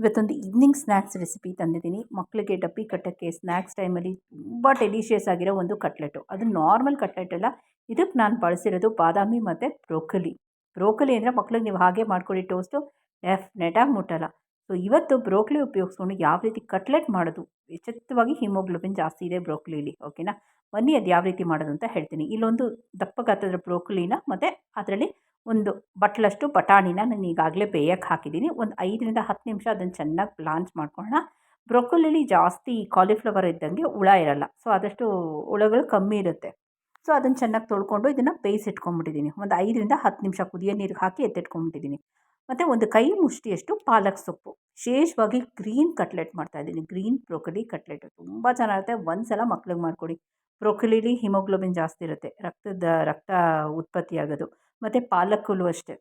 ಇವತ್ತೊಂದು evening snacks recipe ತಂದಿದ್ದೀನಿ. ಮಕ್ಕಳಿಗೆ ಡಬ್ಬಿ ಕಟ್ಟೋಕ್ಕೆ ಸ್ನ್ಯಾಕ್ಸ್ ಟೈಮಲ್ಲಿ ತುಂಬ ಡೆಲಿಷಿಯಸ್ ಆಗಿರೋ ಒಂದು ಕಟ್ಲೆಟು ಅದು ನಾರ್ಮಲ್ ಕಟ್ಲೆಟ್ ಅಲ್ಲ. ಇದಕ್ಕೆ ನಾನು ಬಳಸಿರೋದು ಬಾದಾಮಿ ಮತ್ತು ಬ್ರೋಕಲಿ ಬ್ರೋಕಲಿ ಅಂದರೆ ಮಕ್ಳಿಗೆ ನೀವು ಹಾಗೆ ಮಾಡ್ಕೊಳ್ಳಿ ಟೋಸ್ಟು ಡೆಫ್ನೆಟಾಗಿ ಮುಟ್ಟಲ್ಲ. ಸೊ ಇವತ್ತು ಬ್ರೋಕ್ಲಿ ಉಪಯೋಗಿಸ್ಕೊಂಡು ಯಾವ ರೀತಿ ಕಟ್ಲೆಟ್ ಮಾಡೋದು? ಎಚ್ಚೆತ್ತವಾಗಿ ಹಿಮೋಗ್ಲೋಬಿನ್ ಜಾಸ್ತಿ ಇದೆ ಬ್ರೋಕ್ಲಿಲಿ ಓಕೆನಾ ಬನ್ನಿ ಅದು ಯಾವ ರೀತಿ ಮಾಡೋದು ಅಂತ ಹೇಳ್ತೀನಿ. ಇಲ್ಲೊಂದು ದಪ್ಪ ಗಾತ್ರದ ಬ್ರೋಕ್ಲಿನ ಮತ್ತು ಅದರಲ್ಲಿ ಒಂದು ಬಟ್ಲಷ್ಟು ಬಟಾಣಿನ ನಾನು ಈಗಾಗಲೇ ಬೇಯಕ್ಕೆ ಹಾಕಿದ್ದೀನಿ. ಒಂದು ಐದರಿಂದ ಹತ್ತು ನಿಮಿಷ ಅದನ್ನು ಚೆನ್ನಾಗಿ ಬ್ಲಾಂಚ್ ಮಾಡ್ಕೊಳ್ಳೋಣ ಬ್ರೊಕೊಲಿಲಿ ಜಾಸ್ತಿ ಕಾಲಿಫ್ಲವರ್ ಇದ್ದಂಗೆ ಹುಳ ಇರಲ್ಲ. ಸೊ, ಆದಷ್ಟು ಹುಳಗಳು ಕಮ್ಮಿ ಇರುತ್ತೆ. ಸೊ ಅದನ್ನು ಚೆನ್ನಾಗಿ ತೊಳ್ಕೊಂಡು ಇದನ್ನು ಬೇಯಿಸಿಟ್ಕೊಂಡ್ಬಿಟ್ಟಿದ್ದೀನಿ. ಒಂದು ಐದರಿಂದ ಹತ್ತು ನಿಮಿಷ ಕುದಿಯೋ ನೀರಿಗೆ ಹಾಕಿ ಎತ್ತಿಟ್ಕೊಂಡ್ಬಿಟ್ಟಿದ್ದೀನಿ. ಮತ್ತು ಒಂದು ಕೈ ಮುಷ್ಟಿಯಷ್ಟು ಪಾಲಕ್ ಸೊಪ್ಪು. ವಿಶೇಷವಾಗಿ ಗ್ರೀನ್ ಕಟ್ಲೆಟ್ ಮಾಡ್ತಾಯಿದ್ದೀನಿ ಗ್ರೀನ್ ಬ್ರೊಕಲಿ ಕಟ್ಲೆಟ್ ತುಂಬ ಚೆನ್ನಾಗಿರುತ್ತೆ. ಒಂದು ಸಲ ಮಕ್ಳಿಗೆ ಮಾಡಿಕೊಡಿ. ಬ್ರೊಕಲಿಲಿ ಹಿಮೋಗ್ಲೋಬಿನ್ ಜಾಸ್ತಿ ಇರುತ್ತೆ. ರಕ್ತದ, ರಕ್ತ ಉತ್ಪತ್ತಿ ಆಗೋದು. ಮತ್ತು ಪಾಲಕಲ್ಲೂ ಅಷ್ಟೇ.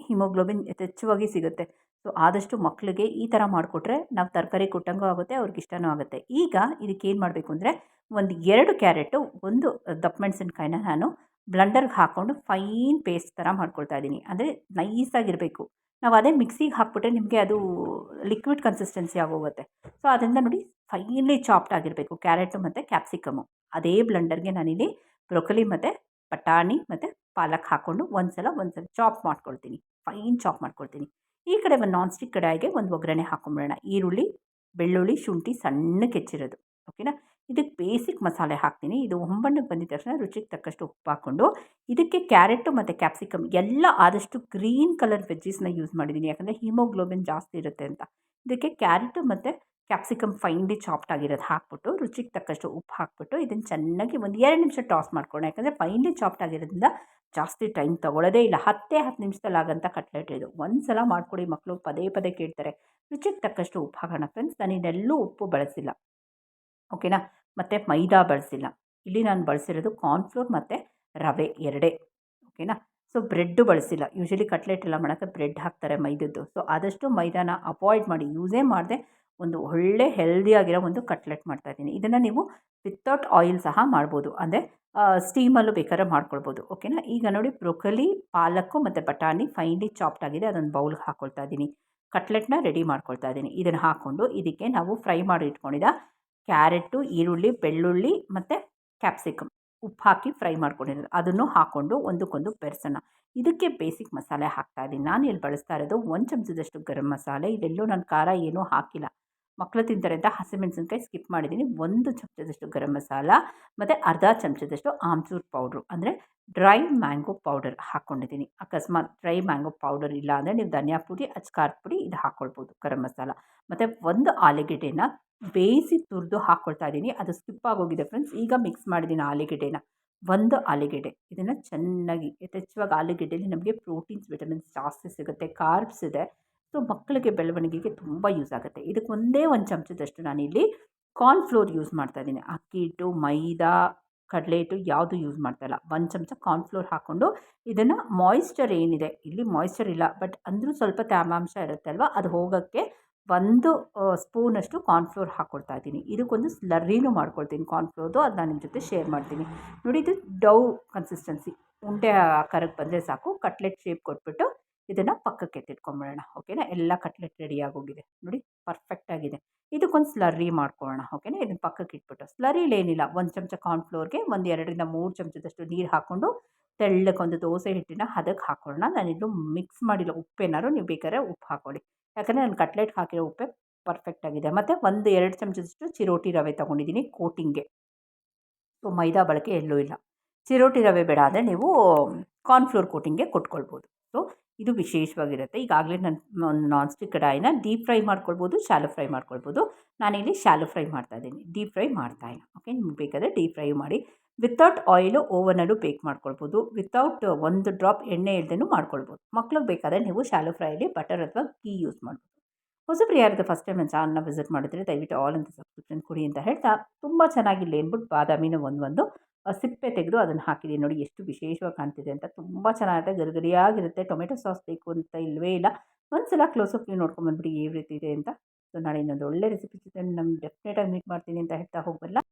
ಹಿಮೋಗ್ಲೋಬಿನ್ ಯಥೇಚ್ಛವಾಗಿ ಸಿಗುತ್ತೆ. ಸೊ, ಆದಷ್ಟು ಮಕ್ಕಳಿಗೆ ಈ ಥರ ಮಾಡಿಕೊಟ್ರೆ ನಾವು ತರಕಾರಿ ಕೊಟ್ಟಂಗೂ ಆಗುತ್ತೆ, ಅವ್ರಿಗೆ ಇಷ್ಟವೂ ಆಗುತ್ತೆ. ಈಗ ಇದಕ್ಕೆ ಏನು ಮಾಡಬೇಕು ಅಂದರೆ, ಒಂದು ಎರಡು ಕ್ಯಾರೆಟು, ಒಂದು ದಪ್ಪ ಮೆಣಸಿನ್ಕಾಯಿನ ನಾನು ಬ್ಲಂಡರ್ಗೆ ಹಾಕ್ಕೊಂಡು ಫೈನ್ ಪೇಸ್ಟ್ ಥರ ಮಾಡ್ಕೊಳ್ತಾ ಇದ್ದೀನಿ. ಅಂದರೆ ನೈಸಾಗಿರಬೇಕು. ನಾವು ಅದೇ ಮಿಕ್ಸಿಗೆ ಹಾಕ್ಬಿಟ್ರೆ ನಿಮಗೆ ಅದು ಲಿಕ್ವಿಡ್ ಕನ್ಸಿಸ್ಟೆನ್ಸಿ ಆಗೋಗುತ್ತೆ. ಸೊ, ಅದರಿಂದ ನೋಡಿ ಫೈನ್ಲಿ ಚಾಪ್ಡ್ ಆಗಿರಬೇಕು. ಕ್ಯಾರೆಟು ಮತ್ತು ಕ್ಯಾಪ್ಸಿಕಮು. ಅದೇ ಬ್ಲಂಡರ್ಗೆ ನಾನಿಲ್ಲಿ ಬ್ರೊಕೊಲಿ ಮತ್ತು ಬಟಾಣಿ ಮತ್ತು ಪಾಲಕ್ ಹಾಕ್ಕೊಂಡು ಒಂದು ಸಲ ಒಂದು ಸಲ ಚಾಪ್ ಮಾಡ್ಕೊಳ್ತೀನಿ. ಫೈನ್ ಚಾಪ್ ಮಾಡ್ಕೊಳ್ತೀನಿ. ಈ ಕಡೆ ಒಂದು ನಾನ್ ಸ್ಟಿಕ್ ಕಡಾಯಿಗೆ ಒಂದು ಒಗ್ಗರಣೆ ಹಾಕೊಂಬಿಡೋಣ. ಈರುಳ್ಳಿ, ಬೆಳ್ಳುಳ್ಳಿ, ಶುಂಠಿ ಸಣ್ಣಕ್ಕೆ ಹೆಚ್ಚಿರೋದು ಓಕೆನಾ? ಇದಕ್ಕೆ ಬೇಸಿಕ್ ಮಸಾಲೆ ಹಾಕ್ತೀನಿ. ಇದು ಒಂಬಣ್ಣಕ್ಕೆ ಬಂದಿದ ತಕ್ಷಣ ರುಚಿಗೆ ತಕ್ಕಷ್ಟು ಉಪ್ಪು ಹಾಕ್ಕೊಂಡು, ಇದಕ್ಕೆ ಕ್ಯಾರೆಟು ಮತ್ತು ಕ್ಯಾಪ್ಸಿಕಮ್ ಎಲ್ಲ ಆದಷ್ಟು ಗ್ರೀನ್ ಕಲರ್ ವೆಜ್ಜೀಸ್ನ ಯೂಸ್ ಮಾಡಿದ್ದೀನಿ ಯಾಕಂದರೆ ಹಿಮೋಗ್ಲೋಬಿನ್ ಜಾಸ್ತಿ ಇರುತ್ತೆ ಅಂತ. ಇದಕ್ಕೆ ಕ್ಯಾರೆಟು ಮತ್ತು ಕ್ಯಾಪ್ಸಿಕಮ್ ಫೈನ್ಲಿ ಚಾಪ್ಟ್ ಆಗಿರೋದು ಹಾಕ್ಬಿಟ್ಟು, ರುಚಿಗೆ ತಕ್ಕಷ್ಟು ಉಪ್ಪು ಹಾಕ್ಬಿಟ್ಟು ಇದನ್ನು ಚೆನ್ನಾಗಿ ಒಂದು ಎರಡು ನಿಮಿಷ ಟಾಸ್ ಮಾಡ್ಕೊಳ್ಳೋಣ. ಯಾಕಂದರೆ ಫೈನ್ಲಿ ಚಾಪ್ಡ್ ಆಗಿರೋದ್ರಿಂದ ಜಾಸ್ತಿ ಟೈಮ್ ತೊಗೊಳ್ಳೋದೇ ಇಲ್ಲ. ಹತ್ತೇ ಹತ್ತು ನಿಮಿಷದಲ್ಲಿ ಆಗೋಂಥ ಕಟ್ಲೆಟ್ ಇದು. ಒಂದು ಸಲ ಮಾಡಿಕೊಡಿ ಮಕ್ಕಳು ಪದೇ ಪದೇ ಕೇಳ್ತಾರೆ. ರುಚಿಗೆ ತಕ್ಕಷ್ಟು ಉಪ್ಪು ಹಾಕೋಣ. ಫ್ರೆಂಡ್ಸ್ ನಾನು ಇನ್ನೆಲ್ಲೂ ಉಪ್ಪು ಬಳಸಿಲ್ಲ. ಓಕೆನಾ? ಮತ್ತು ಮೈದಾ ಬಳಸಿಲ್ಲ. ಇಲ್ಲಿ ನಾನು ಬಳಸಿರೋದು ಕಾರ್ನ್ಫ್ಲೋರ್ ಮತ್ತು ರವೆ ಎರಡೇ, ಓಕೆನಾ? ಸೊ ಬ್ರೆಡ್ಡು ಬಳಸಿಲ್ಲ. ಯೂಶಲಿ ಕಟ್ಲೆಟ್ ಎಲ್ಲ ಮಾಡೋಕ್ಕೆ ಬ್ರೆಡ್ ಹಾಕ್ತಾರೆ ಮೈದದ್ದು. ಸೊ ಆದಷ್ಟು ಮೈದಾನ ಅವಾಯ್ಡ್ ಮಾಡಿ ಯೂಸೇ ಮಾಡದೆ ಒಂದು ಒಳ್ಳೆ ಹೆಲ್ದಿಯಾಗಿರೋ ಒಂದು ಕಟ್ಲೆಟ್ ಮಾಡ್ತಾಯಿದ್ದೀನಿ ಇದನ್ನು ನೀವು ವಿತೌಟ್ ಆಯಿಲ್ ಸಹ ಮಾಡ್ಬೋದು. ಅಂದರೆ ಸ್ಟೀಮಲ್ಲೂ ಬೇಕಾದ್ರೆ ಮಾಡ್ಕೊಳ್ಬೋದು. ಓಕೆನಾ? ಈಗ ನೋಡಿ ಬ್ರೊಕಲಿ ಪಾಲಕ್ಕು ಮತ್ತು ಬಟಾಣಿ ಫೈನ್ಲಿ ಚಾಪ್ಡ್ ಆಗಿದೆ. ಅದೊಂದು ಬೌಲ್ಗೆ ಹಾಕ್ಕೊಳ್ತಾ ಇದ್ದೀನಿ. ಕಟ್ಲೆಟ್ನ ರೆಡಿ ಮಾಡ್ಕೊಳ್ತಾ ಇದ್ದೀನಿ. ಇದನ್ನು ಹಾಕ್ಕೊಂಡು ಇದಕ್ಕೆ ನಾವು ಫ್ರೈ ಮಾಡಿ ಇಟ್ಕೊಂಡಿದ್ದ ಕ್ಯಾರೆಟು ಈರುಳ್ಳಿ, ಬೆಳ್ಳುಳ್ಳಿ ಮತ್ತು ಕ್ಯಾಪ್ಸಿಕಮ್. ಉಪ್ಪು ಹಾಕಿ ಫ್ರೈ ಮಾಡ್ಕೊಂಡಿರೋದು. ಅದನ್ನು ಹಾಕ್ಕೊಂಡು ಒಂದಕ್ಕೊಂದು ಬೆರೆಸೋಣ. ಇದಕ್ಕೆ ಬೇಸಿಕ್ ಮಸಾಲೆ ಹಾಕ್ತಾ ಇದ್ದೀನಿ. ನಾನು ಇಲ್ಲಿ ಬಳಸ್ತಾ ಇರೋದು ಒಂದು ಚಮಚದಷ್ಟು ಗರಂ ಮಸಾಲೆ. ಇದೆಲ್ಲೂ ನಾನು ಖಾರ ಏನೂ ಹಾಕಿಲ್ಲ. ಮಕ್ಕಳು ತಿಂತಾರೆ ಅಂತ ಹಸಿಮೆಣಸಿನ್ಕಾಯಿ ಸ್ಕಿಪ್ ಮಾಡಿದ್ದೀನಿ. ಒಂದು ಚಮಚದಷ್ಟು ಗರಂ ಮಸಾಲ ಮತ್ತು ಅರ್ಧ ಚಮಚದಷ್ಟು ಆಮ್ಚೂರ್ ಪೌಡ್ರು ಅಂದರೆ ಡ್ರೈ ಮ್ಯಾಂಗೋ ಪೌಡರ್ ಹಾಕ್ಕೊಂಡಿದ್ದೀನಿ. ಅಕಸ್ಮಾತ್ ಡ್ರೈ ಮ್ಯಾಂಗೋ ಪೌಡರ್ ಇಲ್ಲ ಅಂದರೆ ನೀವು ಧನಿಯಾ ಪುಡಿ ಅಚ್ಕಾರದ ಪುಡಿ ಇದು ಹಾಕ್ಕೊಳ್ಬೋದು ಗರಂ ಮಸಾಲ. ಮತ್ತು ಒಂದು ಆಲೂಗೆಡ್ಡೆನ ಬೇಯಿಸಿ ತುರಿದು ಹಾಕ್ಕೊಳ್ತಾ ಇದ್ದೀನಿ. ಅದು ಸ್ಕಿಪ್ ಆಗೋಗಿದೆ ಫ್ರೆಂಡ್ಸ್ ಈಗ ಮಿಕ್ಸ್ ಮಾಡಿದ್ದೀನಿ ಆಲೂಗೆಡ್ಡೆನ. ಒಂದು ಆಲೂಗೆಡ್ಡೆ. ಇದನ್ನು ಚೆನ್ನಾಗಿ ಯಥೇಚ್ಛವಾಗಿ ಆಲೂಗೆಡ್ಡೆಯಲ್ಲಿ ನಮಗೆ ಪ್ರೋಟೀನ್ಸ್ ವಿಟಮಿನ್ಸ್ ಜಾಸ್ತಿ ಸಿಗುತ್ತೆ ಕಾರ್ಬ್ಸ್ ಇದೆ. ಸೊ ಮಕ್ಕಳಿಗೆ ಬೆಳವಣಿಗೆಗೆ ತುಂಬ ಯೂಸ್ ಆಗುತ್ತೆ. ಇದಕ್ಕೆ ಒಂದೇ ಒಂದು ಚಮಚದಷ್ಟು ನಾನಿಲ್ಲಿ ಕಾರ್ನ್ಫ್ಲೋರ್ ಯೂಸ್ ಮಾಡ್ತಾ ಇದ್ದೀನಿ. ಅಕ್ಕಿ, ಹಿಟ್ಟು, ಮೈದಾ, ಕಡಲೆ ಹಿಟ್ಟು ಯಾವುದು ಯೂಸ್ ಮಾಡ್ತಾ ಇಲ್ಲ. ಒಂದು ಚಮಚ ಕಾರ್ನ್ಫ್ಲೋರ್ ಹಾಕ್ಕೊಂಡು ಇದನ್ನು ಮಾಯಿಶ್ಚರ್ ಏನಿದೆ, ಇಲ್ಲಿ ಮಾಯಿಶ್ಚರ್ ಇಲ್ಲ ಬಟ್ ಅಂದರೂ ಸ್ವಲ್ಪ ತೇವಾಂಶ ಇರುತ್ತಲ್ವ ಅದು ಹೋಗೋಕ್ಕೆ ಒಂದು ಸ್ಪೂನಷ್ಟು ಕಾರ್ನ್ಫ್ಲೋರ್ ಹಾಕ್ಕೊಳ್ತಾ ಇದ್ದೀನಿ. ಇದಕ್ಕೊಂದು ಸ್ಲರ್ರಿನೂ ಮಾಡ್ಕೊಳ್ತೀನಿ ಕಾರ್ನ್ಫ್ಲೋರ್ದು ಅದು ನಾನು ನಿಮ್ಮ ಜೊತೆ ಶೇರ್ ಮಾಡ್ತೀನಿ. ನೋಡಿ, ಇದು ಡೌ ಕನ್ಸಿಸ್ಟೆನ್ಸಿ ಉಂಡೆ ಆಕಾರಕ್ಕೆ ಬಂದರೆ ಸಾಕು. ಕಟ್ಲೆಟ್ ಶೇಪ್ ಕೊಟ್ಬಿಟ್ಟು ಇದನ್ನು ಪಕ್ಕಕ್ಕೆ ಎತ್ತಿಟ್ಕೊಂಬಿಡೋಣ. ಓಕೆನಾ ಎಲ್ಲ ಕಟ್ಲೆಟ್ ರೆಡಿ ಆಗೋಗಿದೆ. ನೋಡಿ ಪರ್ಫೆಕ್ಟಾಗಿದೆ ಇದಕ್ಕೊಂದು ಸ್ಲರ್ರಿ ಮಾಡ್ಕೊಳ್ಳೋಣ. ಓಕೆನಾ ಇದನ್ನು ಪಕ್ಕಕ್ಕೆ ಇಟ್ಬಿಟ್ಟು. ಸ್ಲರಿಲಿ ಏನಿಲ್ಲ. ಒಂದು ಚಮಚ ಕಾರ್ನ್ಫ್ಲೋರ್ಗೆ ಒಂದು ಎರಡರಿಂದ ಮೂರು ಚಮಚದಷ್ಟು ನೀರು ಹಾಕ್ಕೊಂಡು ತೆಳ್ಳಕ್ಕೊಂದು ದೋಸೆ ಹಿಟ್ಟಿನ ಹದಕ್ಕೆ ಹಾಕೊಳ್ಳೋಣ. ನಾನಿದ್ದು ಮಿಕ್ಸ್ ಮಾಡಿಲ್ಲ ಉಪ್ಪೇನಾದ್ರು ನೀವು ಬೇಕಾದ್ರೆ ಉಪ್ಪು ಹಾಕ್ಕೊಳ್ಳಿ ಯಾಕಂದರೆ ನಾನು ಕಟ್ಲೆಟ್ ಹಾಕಿರೋ ಉಪ್ಪೆ ಪರ್ಫೆಕ್ಟಾಗಿದೆ ಮತ್ತು ಒಂದು ಎರಡು ಚಮಚದಷ್ಟು ಚಿರೋಟಿ ರವೆ ತೊಗೊಂಡಿದ್ದೀನಿ ಕೋಟಿಂಗ್ಗೆ ಸೊ, ಮೈದಾ ಬಳಕೆ ಎಲ್ಲೂ ಇಲ್ಲ. ಚಿರೋಟಿ ರವೆ ಬೇಡ ಅಂದರೆ ನೀವು ಕಾರ್ನ್ಫ್ಲೋರ್ ಕೋಟಿಂಗ್ಗೆ ಕೊಟ್ಕೊಳ್ಬೋದು. ಸೊ, ಇದು ವಿಶೇಷವಾಗಿರುತ್ತೆ. ಈಗಾಗಲೇ ನಾನು ನಾನ್ ಸ್ಟಿಕ್ ಕಡಾಯಿನ ಡೀಪ್ ಫ್ರೈ ಮಾಡ್ಕೊಳ್ಬೋದು ಶಾಲೋ ಫ್ರೈ ಮಾಡ್ಕೊಳ್ಬೋದು. ನಾನಿಲ್ಲಿ ಶಾಲೋ ಫ್ರೈ ಮಾಡ್ತಾ ಇದ್ದೀನಿ. ಡೀಪ್ ಫ್ರೈ ಮಾಡ್ತಾಯಿಲ್ಲ ಓಕೆ ನಿಮ್ಗೆ ಬೇಕಾದರೆ ಡೀಪ್ ಫ್ರೈ ಮಾಡಿ. ವಿತೌಟ್ ಆಯಿಲು ಓವನಲ್ಲೂ ಬೇಕ್ ಮಾಡ್ಕೊಳ್ಬೋದು. ವಿತೌಟ್ ಒಂದು ಡ್ರಾಪ್ ಎಣ್ಣೆ ಇಲ್ಲದೇ ಮಾಡ್ಕೊಳ್ಬೋದು. ಮಕ್ಳಿಗೆ ಬೇಕಾದರೆ ನೀವು ಶಾಲೋ ಫ್ರೈಲಿ ಬಟರ್ ಅಥವಾ ಗೀ ಯೂಸ್ ಮಾಡ್ಬೋದು. ಹೊಸಬ್ರು ಯಾರಾದರೂ ಫಸ್ಟ್ ಟೈಮ್ ನನ್ನ ಚಾನಲ್ನ ವಿಸಿಟ್ ಮಾಡಿದ್ರೆ ದಯವಿಟ್ಟು ಆಲ್ ಅಂತ ಸಬ್ಸ್ಕ್ರಿಪ್ಷನ್ ಕೊಡಿ ಅಂತ ಹೇಳ್ತಾ, ತುಂಬ ಚೆನ್ನಾಗಿಲ್ಲ ಅಂದ್ಬಿಟ್ಟು ಬಾದಾಮಿನ ಒಂದೊಂದು ಒಂದು ಸಿಪ್ಪೆ ತೆಗೆದು ಅದನ್ನು ಹಾಕಿದ್ದೀನಿ ನೋಡಿ ಎಷ್ಟು ವಿಶೇಷವಾಗಿ ಕಾಣ್ತಿದೆ ಅಂತ. ತುಂಬ ಚೆನ್ನಾಗಿರುತ್ತೆ ಗರಿಗರಿಯಾಗಿರುತ್ತೆ, ಟೊಮೆಟೊ ಸಾಸ್ ಬೇಕು ಅಂತ ಇಲ್ಲವೇ ಇಲ್ಲ. ಒಂದು ಸಲ ಕ್ಲೋಸಪ್ ನೀವು ನೋಡ್ಕೊಂಬಂದ್ಬಿಡಿ ಯಾವ ರೀತಿ ಇದೆ ಅಂತ. ಸೊ ನಾಳೆ ಇನ್ನೊಂದು ಒಳ್ಳೆ ರೆಸಿಪಿ ಜೊತೆ ನಮ್ಮ ಡೆಫಿನೆಟಾಗಿ ಮೀಟ್ ಮಾಡ್ತೀನಿ ಅಂತ ಹೇಳ್ತಾ ಹೋಗಬಲ್ಲ.